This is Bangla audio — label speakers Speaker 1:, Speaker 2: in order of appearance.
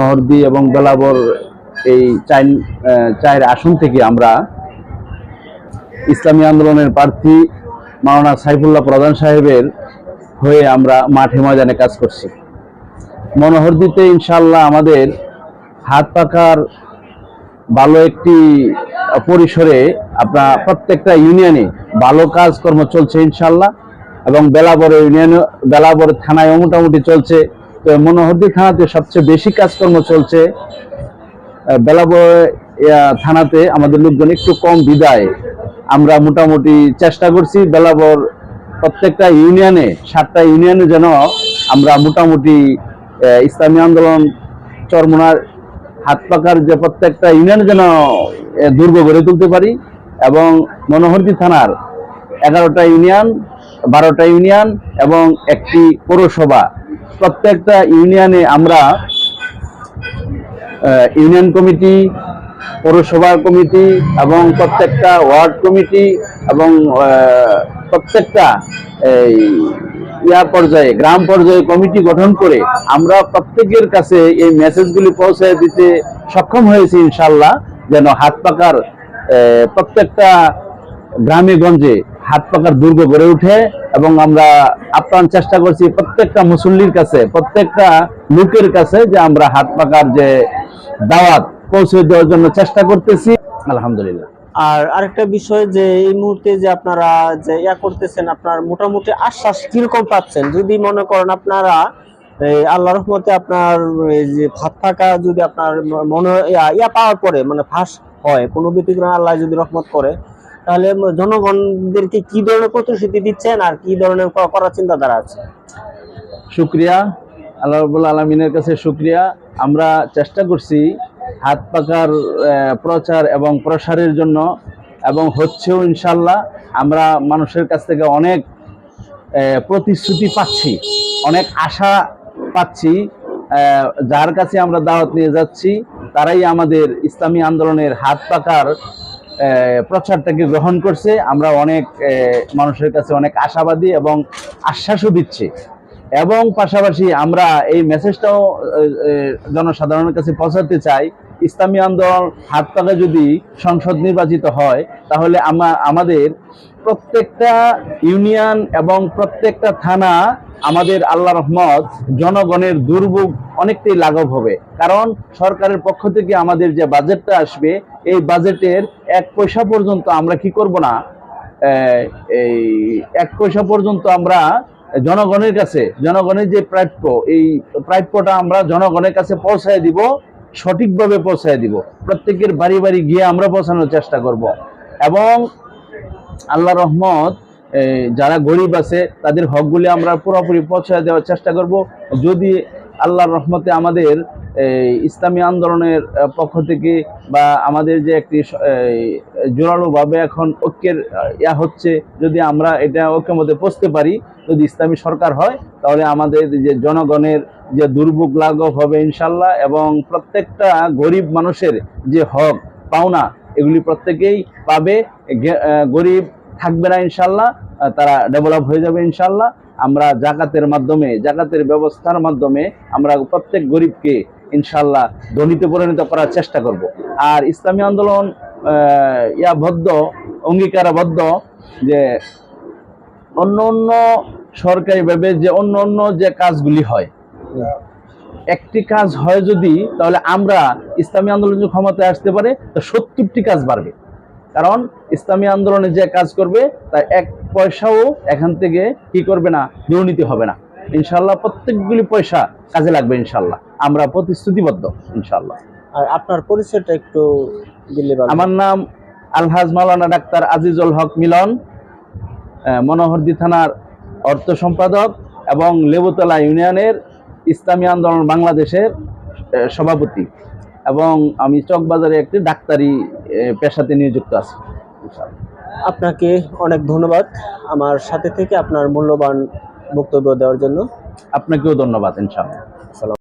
Speaker 1: মনোহরদি এবং বেলাবর এই চার চায়ের আসন থেকে আমরা ইসলামী আন্দোলনের প্রার্থী মাওলানা সাইফুল্লাহ প্রধান সাহেবের হয়ে আমরা মাঠে ময়দানে কাজ করছি। মনোহরদিতে ইনশাল্লাহ আমাদের হাত পাকার ভালো একটি পরিসরে আপনার প্রত্যেকটা ইউনিয়নে ভালো কাজকর্ম চলছে ইনশাল্লাহ এবং বেলাবর ইউনিয়ন, বেলাবর থানায় মোটামুটি চলছে। তো মনোহরদি থানাতে সবচেয়ে বেশি কাজকর্ম চলছে। আহ, বেলাবর থানাতে আমাদের লোকজন একটু কম বিদায়। আমরা মোটামুটি চেষ্টা করছি বেলাবর প্রত্যেকটা ইউনিয়নে সাতটা ইউনিয়নে যেন আমরা মোটামুটি ইসলামী আন্দোলন চরমোনার হাত পাকার যে প্রত্যেকটা ইউনিয়ন যেন দুর্গ গড়ে তুলতে পারি এবং মনোহরদি থানার এগারোটা ইউনিয়ন বারোটা ইউনিয়ন এবং একটি পৌরসভা প্রত্যেকটা ইউনিয়নে আমরা ইউনিয়ন কমিটি পৌরসভা কমিটি এবং প্রত্যেকটা ওয়ার্ড কমিটি এবং প্রত্যেকটা এই ইয়া পর্যায়ে, গ্রাম পর্যায়ে কমিটি গঠন করে আমরা প্রত্যেকের কাছে এই মেসেজগুলি পৌঁছে দিতে সক্ষম হয়েছি ইনশাল্লাহ, যেন হাত পাকার প্রত্যেকটা গ্রামে গঞ্জে হাত পাকার দুর্গ গড়ে উঠে এবং আমরা আপ্রাণ চেষ্টা করছি প্রত্যেকটা মুসল্লির কাছে, প্রত্যেকটা লোকের কাছে যে আমরা হাত পাকার যে দাওয়াত পৌঁছে দেওয়ার জন্য চেষ্টা করতেছি। আলহামদুলিল্লাহ।
Speaker 2: আর আরেকটা বিষয় যে এই মুহূর্তে যে আপনারা যে ইয়া করতেছেন, আপনার মোটামুটি আশ্বাস কীরকম পাচ্ছেন? যদি মনে করেন আপনারা আল্লাহ রহমতে আপনার যে ভাত থাকা যদি আপনার মনে ইয়া পাওয়ার পরে মানে ফাঁস হয়, কোনো ব্যতিক্রম আল্লাহ যদি রহমত করে তাহলে জনগণদেরকে কি ধরনের প্রতিশ্রুতি দিচ্ছেন আর কি ধরনের করার চিন্তাধারা আছে?
Speaker 1: শুক্রিয়া, আল্লাহ রবুল আলমিনের কাছে শুক্রিয়া। আমরা চেষ্টা করছি হাত পাকার প্রচার এবং প্রসারের জন্য এবং হচ্ছেও ইনশাল্লাহ আমরা মানুষের কাছ থেকে অনেক প্রতিশ্রুতি পাচ্ছি, অনেক আশা পাচ্ছি যার কাছে আমরা দাওয়াত নিয়ে যাচ্ছি, তারাই আমাদের ইসলামী আন্দোলনের হাত পাকার প্রচারটাকে গ্রহণ করছে। আমরা অনেক মানুষের কাছে অনেক আশাবাদী এবং আশ্বাসও দিচ্ছি। এবং পাশাপাশি আমরা এই মেসেজটাও জনসাধারণের কাছে পৌঁছাতে চাই। ইসলামী আন্দোলন হাত পাকা যদি সংসদ নির্বাচিত হয়, তাহলে আমা, আমাদের প্রত্যেকটা ইউনিয়ন এবং প্রত্যেকটা থানা আমাদের আল্লাহ রহমত জনগণের দুর্ভোগ অনেকটাই লাঘব হবে। কারণ সরকারের পক্ষ থেকে আমাদের যে বাজেটটা আসবে, এই বাজেটের এক পয়সা পর্যন্ত আমরা কি করব না? এই এক পয়সা পর্যন্ত আমরা জনগণের কাছে, জনগণের যে প্রাপ্য, এই প্রাপ্যটা আমরা জনগণের কাছে পৌঁছায় দিব। সঠিকভাবে পৌঁছায় দিব। প্রত্যেকের বাড়ি বাড়ি গিয়ে আমরা পৌঁছানোর চেষ্টা করব। এবং আল্লাহ রহমত যারা গরিব আছে, তাদের হকগুলি আমরা পুরোপুরি পৌঁছায় দেওয়ার চেষ্টা করব। যদি আল্লাহর রহমতে আমাদের ইসলামী আন্দোলনের পক্ষ থেকে বা আমাদের যে একটি জোরালোভাবে এখন ঐক্যের ইয়া হচ্ছে, যদি আমরা এটা ঐক্যের মধ্যে পৌঁছতে পারি, যদি ইসলামী সরকার হয়, তাহলে আমাদের যে জনগণের যে দুর্ভোগ লাঘব হবে ইনশাল্লাহ এবং প্রত্যেকটা গরিব মানুষের যে হক, পাওনা, এগুলি প্রত্যেকেই পাবে। গরিব থাকবে না ইনশাল্লাহ তারা ডেভেলপ হয়ে যাবে ইনশাল্লাহ। আমরা জাকাতের মাধ্যমে জাকাতের ব্যবস্থার মাধ্যমে আমরা প্রত্যেক গরিবকে ইনশাল্লাহ ধনীতে পরিণত করার চেষ্টা করব। আর ইসলামী আন্দোলন আহ, ইয়াবদ্ধ অঙ্গীকারবদ্ধ যে অন্য অন্য সরকারিভাবে যে অন্য অন্য যে কাজগুলি হয় একটি কাজ হয় যদি তাহলে আমরা ইসলামী আন্দোলন ক্ষমতায় আসতে পারে তো সত্তরটি কাজ বাড়বে। কারণ ইসলামী আন্দোলনে যে কাজ করবে তার এক পয়সাও এখান থেকে কি করবে না দুর্নীতি হবে না। ইনশাল্লাহ প্রত্যেকগুলি পয়সা কাজে লাগবে ইনশাল্লাহ। আমরা প্রতিশ্রুতিবদ্ধ ইনশাল্লাহ।
Speaker 2: আর আপনার পরিচয়টা একটু দিলে
Speaker 1: আমার নাম আলহাজ মাওলানা ডাক্তার আজিজুল হক মিলন মনোহরদি থানার অর্থ সম্পাদক এবং লেবুতলা ইউনিয়নের ইসলামী আন্দোলন বাংলাদেশের সভাপতি। এবং আমি চকবাজারে একটি ডাক্তারি পেশাতে নিযুক্ত আছি।
Speaker 2: আপনাকে অনেক ধন্যবাদ আমার সাথে থেকে আপনার মূল্যবান বক্তব্য দেওয়ার জন্য।
Speaker 1: আপনাকেও ধন্যবাদ ইনশাআল্লাহ।